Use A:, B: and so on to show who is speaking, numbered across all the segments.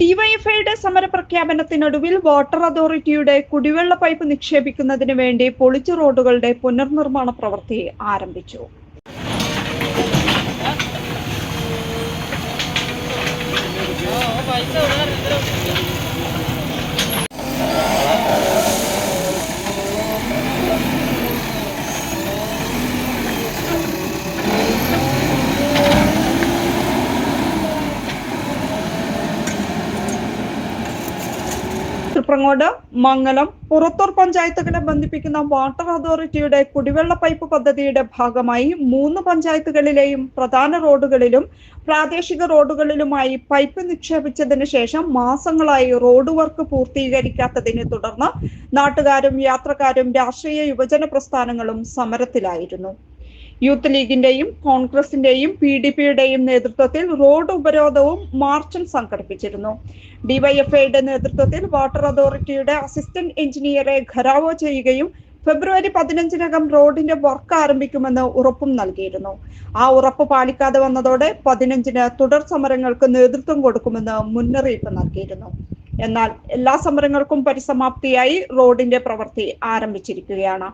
A: ഡിവൈഎഫ്ഐയുടെ സമരപ്രഖ്യാപനത്തിനൊടുവിൽ വാട്ടർ അതോറിറ്റിയുടെ കുടിവെള്ള പൈപ്പ് നിക്ഷേപിക്കുന്നതിന് വേണ്ടി പൊളിച്ച റോഡുകളുടെ പുനർനിർമ്മാണ പ്രവൃത്തി ആരംഭിച്ചു. തൃപ്രങ്ങോട് മംഗലം പുറത്തൂർ പഞ്ചായത്തുകളെ ബന്ധിപ്പിക്കുന്ന വാട്ടർ അതോറിറ്റിയുടെ കുടിവെള്ള പൈപ്പ് പദ്ധതിയുടെ ഭാഗമായി മൂന്ന് പഞ്ചായത്തുകളിലെയും പ്രധാന റോഡുകളിലും പ്രാദേശിക റോഡുകളിലുമായി പൈപ്പ് നിക്ഷേപിച്ചതിന് ശേഷം മാസങ്ങളായി റോഡ് വർക്ക് പൂർത്തീകരിക്കാത്തതിനെ തുടർന്ന് നാട്ടുകാരും യാത്രക്കാരും രാഷ്ട്രീയ യുവജന പ്രസ്ഥാനങ്ങളും സമരത്തിലായിരുന്നു. യൂത്ത് ലീഗിന്റെയും കോൺഗ്രസിന്റെയും പി ഡി പിയുടെയും നേതൃത്വത്തിൽ റോഡ് ഉപരോധവും മാർച്ചും സംഘടിപ്പിച്ചിരുന്നു. ഡിവൈഎഫ്ഐയുടെ നേതൃത്വത്തിൽ വാട്ടർ അതോറിറ്റിയുടെ അസിസ്റ്റന്റ് എഞ്ചിനീയറെ ഖരാവോ ചെയ്യുകയും ഫെബ്രുവരി പതിനഞ്ചിനകം റോഡിന്റെ വർക്ക് ആരംഭിക്കുമെന്ന് ഉറപ്പും നൽകിയിരുന്നു. ആ ഉറപ്പ് പാലിക്കാതെ വന്നതോടെ പതിനഞ്ചിന് തുടർ സമരങ്ങൾക്ക് നേതൃത്വം കൊടുക്കുമെന്ന് മുന്നറിയിപ്പ് നൽകിയിരുന്നു. എന്നാൽ എല്ലാ സമരങ്ങൾക്കും പരിസമാപ്തിയായി റോഡിന്റെ പ്രവൃത്തി ആരംഭിച്ചിരിക്കുകയാണ്.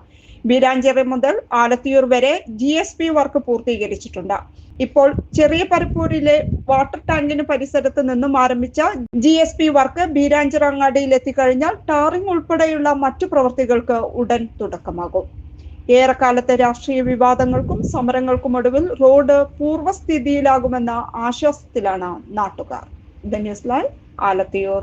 A: വീരാഞ്ചേറി മുതൽ ആലത്തിയൂർ വരെ ജി എസ് പി വർക്ക് പൂർത്തീകരിച്ചിട്ടുണ്ട്. ഇപ്പോൾ ചെറിയ പരപ്പൂരിലെ വാട്ടർ ടാങ്കിന് പരിസരത്ത് നിന്നും ആരംഭിച്ച G S P work Beeranchira അങ്ങാടിയിൽ എത്തിക്കഴിഞ്ഞാൽ ടാറിംഗ് ഉൾപ്പെടെയുള്ള മറ്റു പ്രവൃത്തികൾക്ക് ഉടൻ തുടക്കമാകും. ഏറെക്കാലത്തെ രാഷ്ട്രീയ വിവാദങ്ങൾക്കും സമരങ്ങൾക്കും ഒടുവിൽ റോഡ് പൂർവസ്ഥിതിയിലാകുമെന്ന ആശ്വാസത്തിലാണ് നാട്ടുകാർ. ന്യൂസ് ആലത്തിയൂർ.